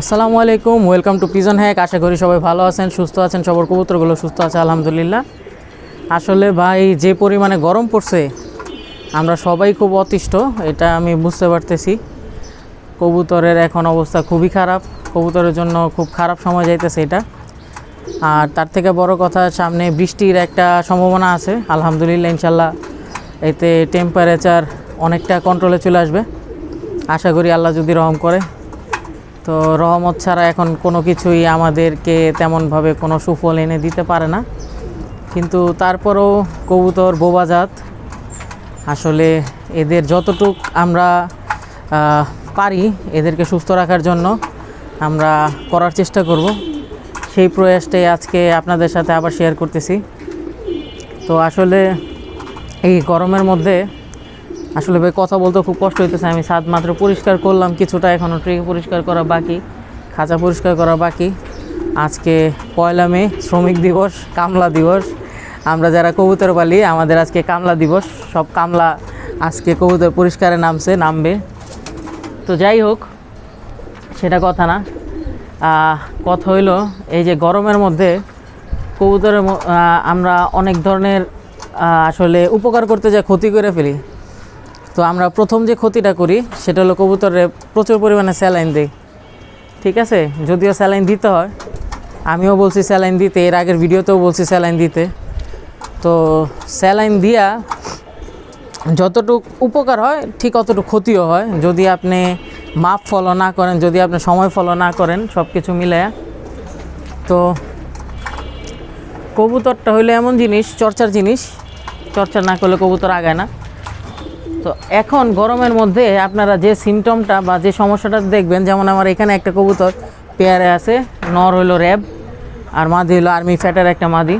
আসসালামু আলাইকুম welcome to pigeon hack আশা করি সবাই ভালো আছেন, সুস্থ আছেন, সবার কবুতরগুলো সুস্থ আছে, আলহামদুলিল্লাহ। আসলে ভাই, যে পরিমাণে গরম পড়ছে, আমরা সবাই খুব অতিষ্ঠ, এটা আমি বুঝতে পারতেছি। কবুতরের এখন অবস্থা খুবই খারাপ, কবুতরের জন্য খুব খারাপ সময় যাইতেছে এটা। আর তার থেকে বড় কথা, সামনে বৃষ্টির একটা সম্ভাবনা আছে, আলহামদুলিল্লাহ, ইনশাল্লাহ। এতে টেম্পারেচার অনেকটা কন্ট্রোলে চলে আসবে। আশা করি আল্লাহ যদি রহম করে তো রহমত ছাড়া এখন কোনো কিছুই আমাদেরকে তেমনভাবে কোনো সুফল এনে দিতে পারে না। কিন্তু তারপরেও কবুতর, বোবাজাত, আসলে এদের যতটুক আমরা পারি এদেরকে সুস্থ রাখার জন্য আমরা করার চেষ্টা করব। সেই প্রয়াসটাই আজকে আপনাদের সাথে আবার শেয়ার করতেছি। তো আসলে এই গরমের মধ্যে আসলে ভাই, কথা বলতে খুব কষ্ট হইতেছে। আমি সাত মাত্র পরিষ্কার করলাম, কিছুটা এখনও ট্রে পরিষ্কার করা বাকি, খাঁচা পরিষ্কার করা বাকি। আজকে পয়লা মে, শ্রমিক দিবস, কামলা দিবস। আমরা যারা কবুতর পালি, আমাদের আজকে কামলা দিবস। সব কামলা আজকে কবুতর পরিষ্কারে নামছে, নামবে। তো যাই হোক, সেটা কথা না। কথা হইল, এই যে গরমের মধ্যে কবুতরের আমরা অনেক ধরনের আসলে উপকার করতে যা ক্ষতি করে ফেলি তো আমরা প্রথম যে ক্ষতিটা করি, সেটা হলো কবুতরে প্রচুর পরিমাণে স্যালাইন দিই। ঠিক আছে? যদিও স্যালাইন দিতে হয়। আমিও বলছি স্যালাইন দিতে, এর আগের ভিডিওতেও বলছি স্যালাইন দিতে। তো স্যালাইন দিয়া যতটুক উপকার হয়, ঠিক অতটুকু ক্ষতিও হয়। যদি আপনি মাপ ফলো না করেন, যদি আপনি সময় ফলো না করেন সব কিছু মিলে তো কবুতরটা হইল এমন জিনিস, চর্চার জিনিস। চর্চা না করলে কবুতর আগায় না। তো এখন গরমের মধ্যে আপনারা যে সিমটমটা বা যে সমস্যাটা দেখবেন, যেমন আমার এখানে একটা কবুতর, পেয়ারে আছে, নর হইল র্যাব, আর মাদি হইল আর্মি ফ্যাটের একটা মাদি।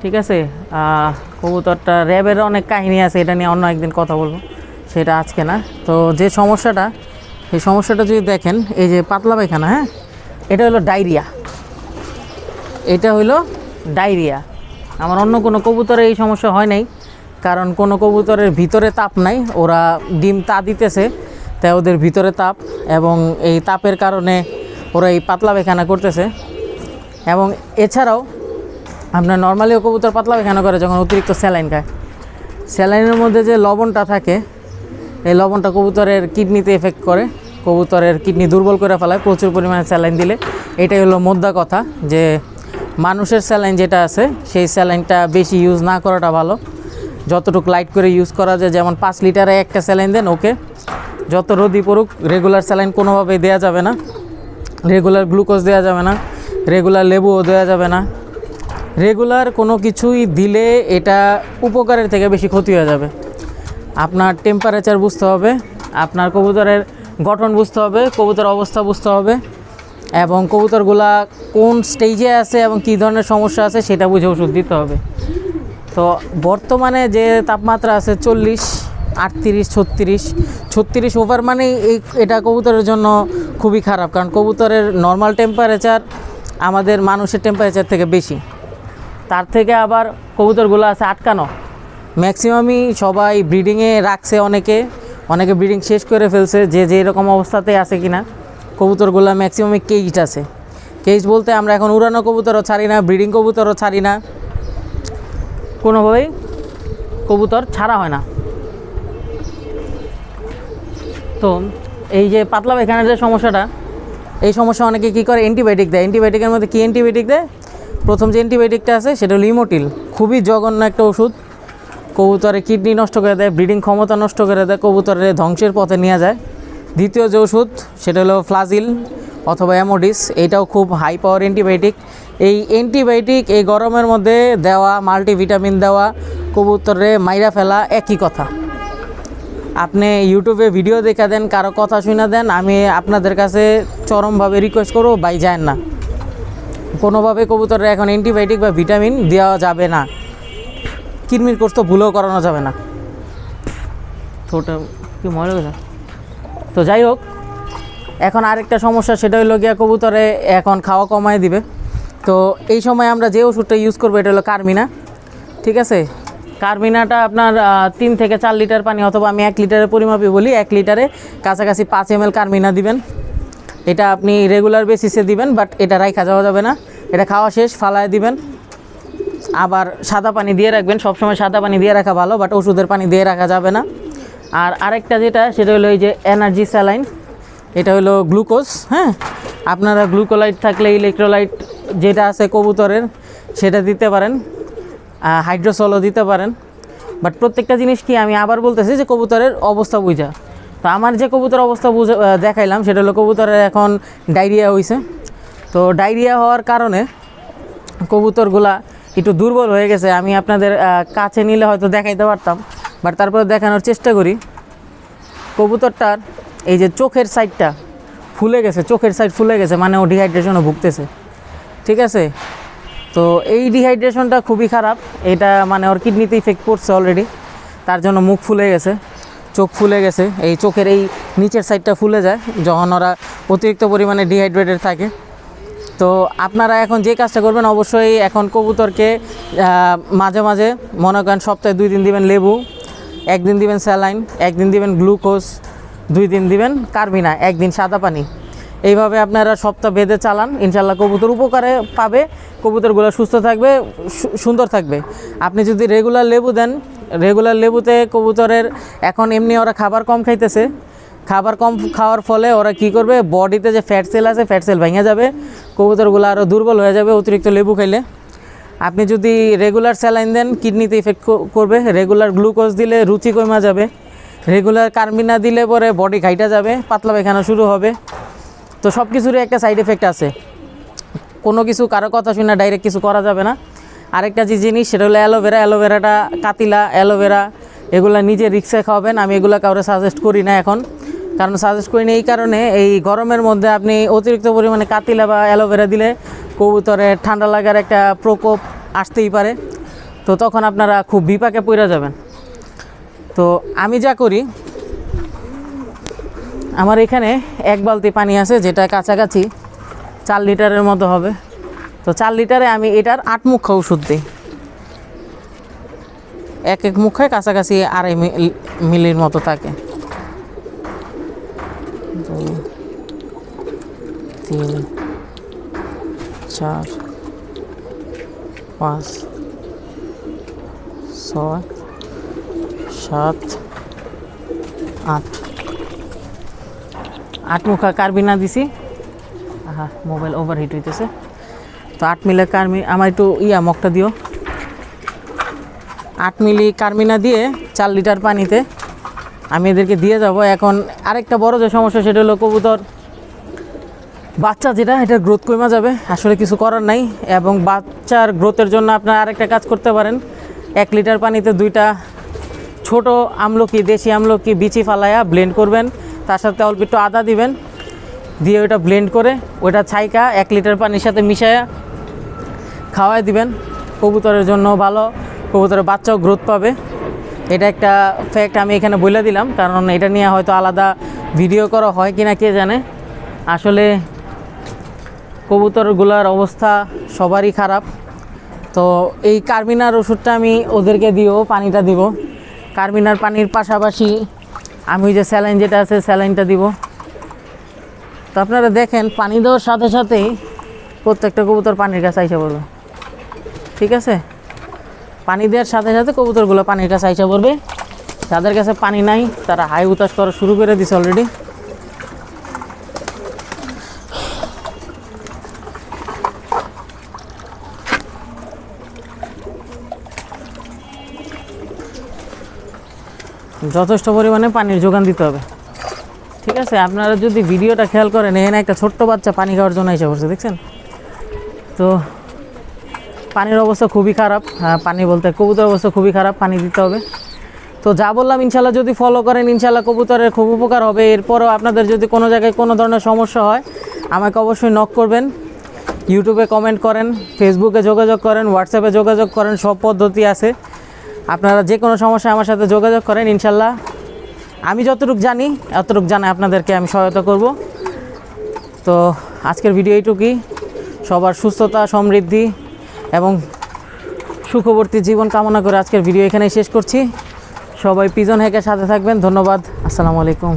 ঠিক আছে? কবুতরটা র্যাবের অনেক কাহিনী আছে, এটা নিয়ে অন্য একদিন কথা বলব, সেটা আজকে না। তো যে সমস্যাটা, সেই সমস্যাটা যদি দেখেন, এই যে পাতলা পায়খানা হ্যাঁ? এটা হলো ডায়রিয়া। এটা হইল ডায়রিয়া। আমার অন্য কোনো কবুতরে এই সমস্যা হয় নাই। কারণ কোনো কবুতরের ভিতরে তাপ নাই, ওরা ডিম তা দিতেছে, তাই ওদের ভিতরে তাপ এবং এই তাপের কারণে ওরা এই পাতলা পায়খানা করতেছে। এবং এছাড়াও আপনার নর্মালিও কবুতর পাতলা পায়খানা করে যখন অতিরিক্ত স্যালাইন খায়। স্যালাইনের মধ্যে যে লবণটা থাকে, এই লবণটা কবুতরের কিডনিতে এফেক্ট করে, কবুতরের কিডনি দুর্বল করে ফেলায়, প্রচুর পরিমাণে স্যালাইন দিলে। এটাই হলো মোদ্দা কথা যে মানুষের স্যালাইন যেটা আছে, সেই স্যালাইনটা বেশি ইউজ না করাটা ভালো। যতটুকু লাইট করে ইউজ করা যায়, যেমন পাঁচ লিটারে একটা স্যালাইন দেন ওকে যত রোদি পড়ুক রেগুলার স্যালাইন কোনোভাবেই দেওয়া যাবে না। রেগুলার গ্লুকোজ দেওয়া যাবে না রেগুলার লেবুও দেওয়া যাবে না। রেগুলার কোনো কিছুই দিলে এটা উপকারের থেকে বেশি ক্ষতি হয়ে যাবে। আপনার টেম্পারেচার বুঝতে হবে, আপনার কবুতরের গঠন বুঝতে হবে, কবুতর অবস্থা বুঝতে হবে, এবং কবুতরগুলা কোন স্টেজে আছে এবং কী ধরনের সমস্যা আছে সেটা বুঝে ওষুধ দিতে হবে। তো বর্তমানে যে তাপমাত্রা আছে চল্লিশ, আটত্রিশ, ছত্রিশ ছত্রিশ ওভার মানেই এই, এটা কবুতরের জন্য খুবই খারাপ। কারণ কবুতরের নর্মাল টেম্পারেচার আমাদের মানুষের টেম্পারেচার থেকে বেশি। তার থেকে আবার কবুতরগুলো আছে আটকানো। ম্যাক্সিমামই সবাই ব্রিডিংয়ে রাখছে অনেকে। অনেকে ব্রিডিং শেষ করে ফেলছে, যে যে এরকম অবস্থাতে আছে কিনা। কবুতরগুলো ম্যাক্সিমামই কেজড আছে। কেজ বলতে আমরা এখন উড়ানো কবুতরও ছাড়ি না ব্রিডিং কবুতরও ছাড়ি না। কোনোভাবেই কবুতর ছাড়া হয় না। তো এই যে পাতলা পায়খানার যে সমস্যাটা, এই সমস্যা অনেকে কী করে? অ্যান্টিবায়োটিক দেয়। অ্যান্টিবায়োটিকের মধ্যে কী অ্যান্টিবায়োটিক দেয়? প্রথম যে অ্যান্টিবায়োটিকটা আছে, সেটা হলো ইমোটিল খুবই জঘন্য একটা ওষুধ। কবুতরের কিডনি নষ্ট করে দেয় ব্রিডিং ক্ষমতা নষ্ট করে দেয়, কবুতরের ধ্বংসের পথে নিয়ে যায়। দ্বিতীয় যে ওষুধ, সেটা হলো ফ্লাজিল অথবা অ্যামোডিস এইটাও খুব হাই পাওয়ার অ্যান্টিবায়োটিক এই অ্যান্টিবায়োটিক এই গরমের মধ্যে দেওয়া, মাল্টিভিটামিন দেওয়া, কবুতরে মাইরা ফেলা একই কথা। আপনি ইউটিউবে ভিডিও দেখা দেন, কারও কথা শুনে দেন, আমি আপনাদের কাছে চরমভাবে রিকোয়েস্ট করব বাই যায় না। কোনোভাবে কবুতরে এখন অ্যান্টিবায়োটিক বা ভিটামিন দেওয়া যাবে না। কিরমির কোর্স তো ভুলেও করানো যাবে না। কি মনে তো যাই হোক, এখন আরেকটা সমস্যা, সেটা হলো গিয়া কবুতরে এখন খাওয়া কমায় দিবে। তো এই সময় আমরা যে ওষুধটা ইউজ করব, এটা হলো কার্মিনা ঠিক আছে? কার্মিনাটা আপনার তিন থেকে চার লিটার পানি অথবা আমি এক লিটারের পরিমাপে বলি, এক লিটারে কাছাকাছি পাঁচ এম কার্মিনা দিবেন। এটা আপনি রেগুলার বেসিসে দিবেন বাট এটা রাইখা যাওয়া যাবে না। এটা খাওয়া শেষ, ফালায় দিবেন। আবার সাদা পানি দিয়ে রাখবেন, সবসময় সাদা পানি দিয়ে রাখা ভালো বাট ওষুধের পানি দিয়ে রাখা যাবে না। আর আরেকটা যেটা, সেটা হলো এই যে এনার্জি স্যালাইন এটা হলো গ্লুকোজ হ্যাঁ? আপনারা গ্লুকোলাইট থাকলে ইলেকট্রোলাইট যেটা আছে কবুতরের, সেটা দিতে পারেন হাইড্রোসলও দিতে পারেন। বাট প্রত্যেকটা জিনিস কি আমি আবার বলতেছি যে কবুতরের অবস্থা বুঝা। তো আমার যে কবুতর অবস্থা বুঝে দেখাইলাম, সেটা হলো কবুতরের এখন ডায়রিয়া হয়েছে তো ডায়রিয়া হওয়ার কারণে কবুতরগুলা একটু দুর্বল হয়ে গেছে। আমি আপনাদের কাছে নিলে হয়তো দেখাইতে পারতাম বাট তারপরে দেখানোর চেষ্টা করি। কবুতরটার এই যে চোখের সাইডটা ফুলে গেছে, চোখের সাইড ফুলে গেছে মানে ও ডিহাইড্রেশনে ভুগতেছে। ঠিক আছে? তো এই ডিহাইড্রেশনটা খুবই খারাপ। এটা মানে ওর কিডনিতে ইফেক্ট পড়ছে অলরেডি তার জন্য মুখ ফুলে গেছে, চোখ ফুলে গেছে। এই চোখের এই নিচের সাইডটা ফুলে যায়, যখন ওরা অতিরিক্ত পরিমাণে ডিহাইড্রেটেড থাকে। তো আপনারা এখন যে কাজটা করবেন, অবশ্যই এখন কবুতরকে মাঝে মাঝে মনে করেন সপ্তাহে দুই দিন দিবেন লেবু, একদিন দিবেন স্যালাইন, একদিন দিবেন গ্লুকোজ দুই দিন দিবেন কার্বিনা একদিন সাদা পানি। এইভাবে আপনারা সপ্তাহ বেঁধে চালান ইনশাল্লাহ কবুতর উপকারে পাবে, কবুতরগুলো সুস্থ থাকবে সুন্দর থাকবে। আপনি যদি রেগুলার লেবু দেন রেগুলার লেবুতে কবুতরের এখন এমনি ওরা খাবার কম খাইতেছে। খাবার কম খাওয়ার ফলে ওরা কি করবে, বডিতে যে ফ্যাট সেল আছে ফ্যাট সেল ভেঙে যাবে, কবুতরগুলো আরও দুর্বল হয়ে যাবে অতিরিক্ত লেবু খাইলে। আপনি যদি রেগুলার স্যালাইন দেন কিডনিতে ইফেক্ট করবে রেগুলার গ্লুকোজ দিলে রুচি কমা যাবে। রেগুলার কার্মিনা দিলে পরে বডি ঘাইটা যাবে, পাতলা পায়খানা শুরু হবে। তো সব কিছুরই একটা সাইড এফেক্ট আছে। কোনো কিছু, কারও কথা শুনে ডাইরেক্ট কিছু করা যাবে না। আরেকটা যে জিনিস, সেটা হলো অ্যালোভেরা। অ্যালোভেরাটা কাতিলা, অ্যালোভেরা, এগুলা নিজে রিক্সে খাওয়াবেন। আমি এগুলো কাউরে সাজেস্ট করি না এখন। কারণ সাজেস্ট করি না এই কারণে, এই গরমের মধ্যে আপনি অতিরিক্ত পরিমাণে কাতিলা বা অ্যালোভেরা দিলে কবুতরে ঠান্ডা লাগার একটা প্রকোপ আসতেই পারে। তো তখন আপনারা খুব বিপাকে পড়ে যাবেন। তো আমি যা করি, আমার এখানে এক বালতি পানি আছে যেটা কাছাকাছি চার লিটারের মতো হবে। তো চার লিটারে আমি এটার আট মুখ্য ওষুধ দিই। এক এক মুখে কাছাকাছি আড়াই মিল- মিলির মতো থাকে। দুই, তিন, চার, পাঁচ, ছয় সাত, আট। আট মুখা কার্বিনা দিছি। আহা, মোবাইল ওভার হিট হইতেছে। তো আট মিলে কার্মি আমার একটু ইয়া, মগটা দিও। আট মিলি কার্মিনা দিয়ে চার লিটার পানিতে আমি এদেরকে দিয়ে যাব। এখন আরেকটা বড় যে সমস্যা, সেটা হলো কবুতর। বাচ্চা যেটা, এটা গ্রোথ কমে যাবে। আসলে কিছু করার নাই। এবং বাচ্চার গ্রোথের জন্য আপনার আরেকটা কাজ করতে পারেন। এক লিটার পানিতে দুইটা ছোট আমলকি, দেশি আমলকি বিচি ফালায়া ব্লেন্ড করবেন। তার সাথে অল্প একটু আদা দিবেন। দিয়ে ওটা ব্লেন্ড করে ওটা ছাইকা এক লিটার পানির সাথে মিশায়া খাওয়াই দিবেন। কবুতরের জন্য ভালো। কবুতরের বাচ্চাও গ্রোথ পাবে। এটা একটা ফ্যাক্ট আমি এখানে বলে দিলাম, কারণ এটা নিয়ে হয়তো আলাদা ভিডিও করা হয় কি না কে জানে। আসলে কবুতরগুলোর অবস্থা সবারই খারাপ। তো এই কার্মিনার ওষুধটা আমি ওদেরকে দিও, পানিটা দিব। কার্মিনার পানির পাশাপাশি আমি যে স্যালাইন যেটা আছে, স্যালাইনটা দিব। তো আপনারা দেখেন, পানি দেওয়ার সাথে সাথেই প্রত্যেকটা কবুতর পানির কাছে আইসা পড়বে। ঠিক আছে? পানি দেওয়ার সাথে সাথে কবুতরগুলো পানির কাছে আইসা পড়বে। যাদের কাছে পানি নাই, তারা হাই উতাস করা শুরু করে দিছে অলরেডি যথেষ্ট পরিমাণে পানির যোগান দিতে হবে। ঠিক আছে আপনারা যদি ভিডিওটা খেয়াল করেন এখানে একটা ছোট্ট বাচ্চা পানি খাওয়ার জন্য এসে পড়ছে দেখছেন? তো পানির অবস্থা খুবই খারাপ। হ্যাঁ, পানি বলতে কবুতর অবস্থা খুবই খারাপ পানি দিতে হবে। তো যা বললাম ইনশাল্লাহ যদি ফলো করেন ইনশাল্লাহ কবুতরের খুব উপকার হবে। এরপরও আপনাদের যদি কোনো জায়গায় কোনো ধরনের সমস্যা হয় আমাকে অবশ্যই নক করবেন। ইউটিউবে কমেন্ট করেন ফেসবুকে যোগাযোগ করেন হোয়াটসঅ্যাপে যোগাযোগ করেন সব পদ্ধতি আছে। আপনারা যে কোনো সমস্যা আমার সাথে যোগাযোগ করেন, ইনশাল্লাহ। আমি যতটুকু জানি অতটুকু জানাই আপনাদেরকে আমি সহায়তা করব। তো আজকের ভিডিও এইটুকুই। সবার সুস্থতা, সমৃদ্ধি এবং সুখবর্তী জীবন কামনা করে আজকের ভিডিও এখানেই শেষ করছি। সবাই পিজন হেকের সাথে থাকবেন। ধন্যবাদ। আসসালামু আলাইকুম।